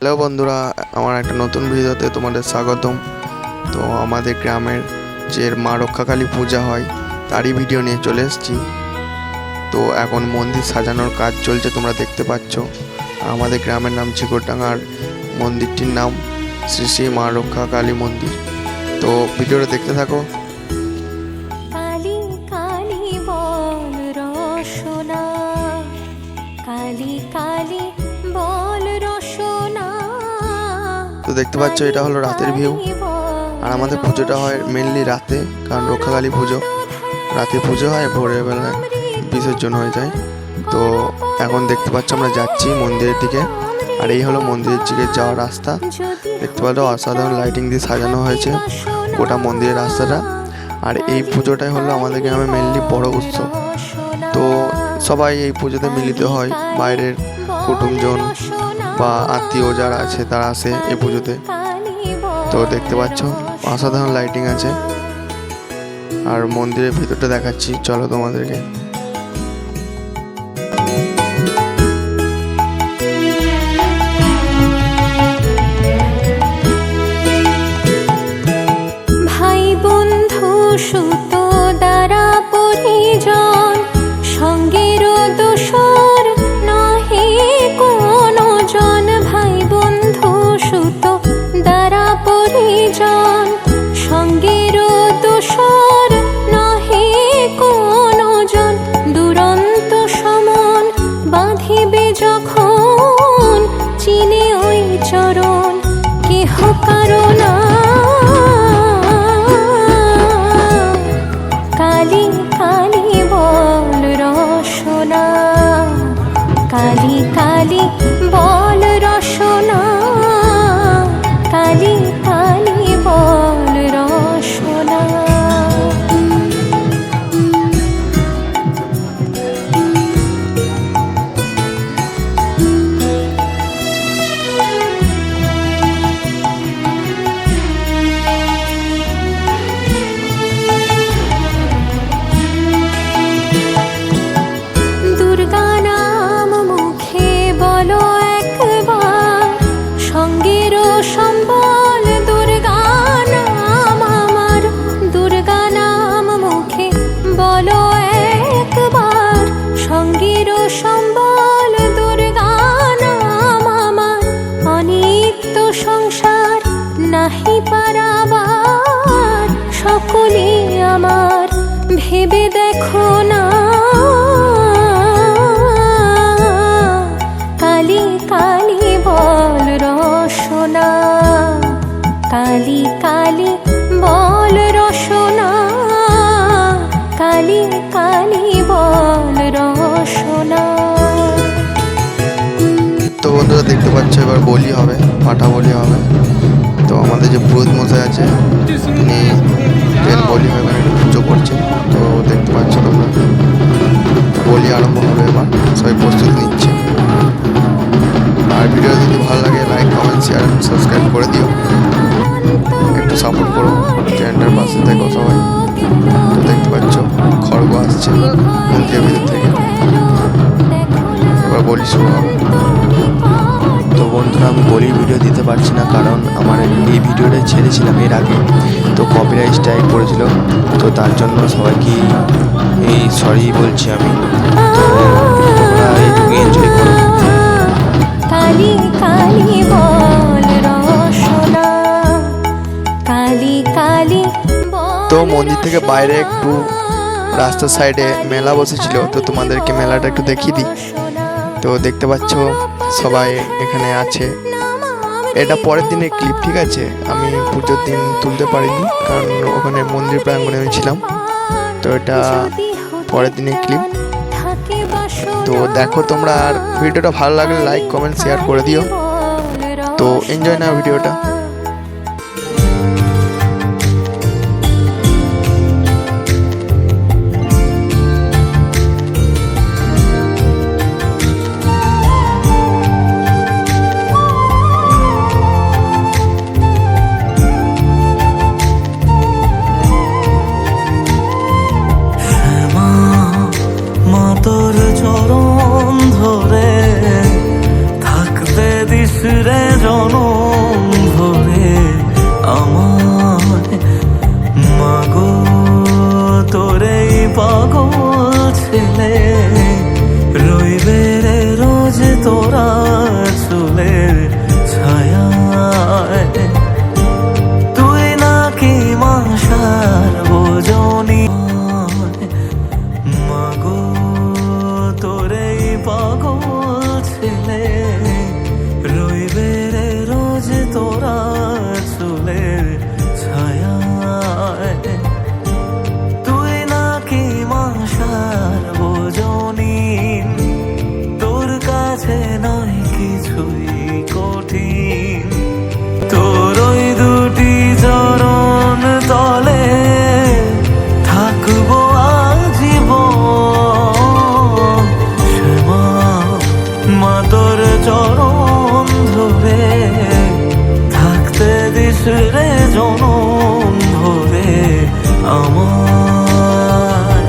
Hello বন্ধুরা, আমার একটা নতুন ভিডিওতে তোমাদের স্বাগতম। তো আমাদের গ্রামের যে মা রক্ষাকালী পূজা হয়, তারই ভিডিও নিয়ে চলে এসেছি। তো এখন মন্দির সাজানোর কাজ চলছে, তোমরা দেখতে পাচ্ছ। আমাদের গ্রামের নাম চিকরডাঙ্গার মন্দিরটির নাম শ্রী শ্রী মা রক্ষাকালী মন্দির। তো ভিডিওটা দেখতে থাকো। দেখতে পাচ্ছ, এটা হলো রাতের ভিউ। আর আমাদের পুজোটা হয় মেনলি রাতে, কারণ রক্ষাকালী পুজো। রাতে পুজো হয় ভোরের বেলায় বিসর্জন হয়ে যায়। তো এখন দেখতে পাচ্ছ, আমরা যাচ্ছি মন্দিরের দিকে। আর এই হলো মন্দিরের দিকে যাওয়ার রাস্তা। দেখতে পাচ্ছ, অসাধারণ লাইটিং দিয়ে সাজানো হয়েছে গোটা মন্দিরের রাস্তাটা। আর এই পুজোটাই হলো আমাদের গ্রামে মেনলি বড় উৎসব। তো সবাই এই পুজোতে মিলিত হয়, বাইরের কুটুমজন বা আত্মীয় যারা আছে তারা আসে এ পুজোতে। তো দেখতে পাচ্ছ, অসাধারণ লাইটিং আছে। আর মন্দিরের ভিতরটা দেখাচ্ছি, চলো তোমাদেরকে। দেখতে পাচ্ছ, এবার বলি হবে পাঠা বলি হবে। তো আমাদের যে পুরোহিত মশাই আছে, তিনি তেল বলি হয়ে এখানে পুজো করছেন তো দেখতে পাচ্ছ তোমরা, বলি আরম্ভ হবে এবার, সবাই প্রস্তুত নিচ্ছে। আর ভিডিও যদি ভালো লাগে লাইক কমেন্ট শেয়ার সাবস্ক্রাইব করে দিও। একটু সাপোর্ট করো, চ্যানেলটার পাশে থেকো সবাই। তো দেখতে পাচ্ছ, খড়গ আসছে মন্দিরের ভিতর থেকে। এবার বলি শুরু হবে। বন্ধুরা আমি বলি ভিডিও দিতে পারছি না কারণ আমার এই ভিডিওটা ছেড়েছিলাম এর আগে। তো কপিরাইট স্ট্রাইক পড়েছিল তো তার জন্য সবাইকে এই সরি বলছি আমি। তো তোমরা এইটুকু এনজয় করো। কালি কালি বল রসনা। কালি কালি তো মন্দির থেকে বাইরে একটু রাস্তার সাইডে মেলা বসেছিল। তো তোমাদেরকে মেলাটা একটু দেখিয়ে দিই। তো দেখতে পাচ্ছ সবাই এখানে আছে। এটা পরের দিনের ক্লিপ ঠিক আছে? আমি পুজোর দিন তুলতে পারিনি, কারণ ওখানে মন্দির প্রাঙ্গণে আমি ছিলাম। তো এটা পরের দিনের ক্লিপ তো দেখো তোমরা আর ভিডিওটা ভালো লাগলে লাইক কমেন্ট শেয়ার করে দিও। তো এনজয় না ভিডিওটা। 眼泪。জনম ধরে আমায়।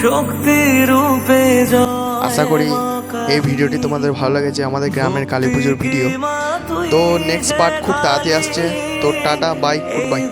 শক্তি রূপে আশা করি এই ভিডিওটি তোমাদের ভালো লেগেছে আমাদের গ্রামের কালী পুজোর ভিডিও। তো নেক্সট পার্ট খুব তাড়াতাড়ি আসছে। তো টাটা বাই গুড বাই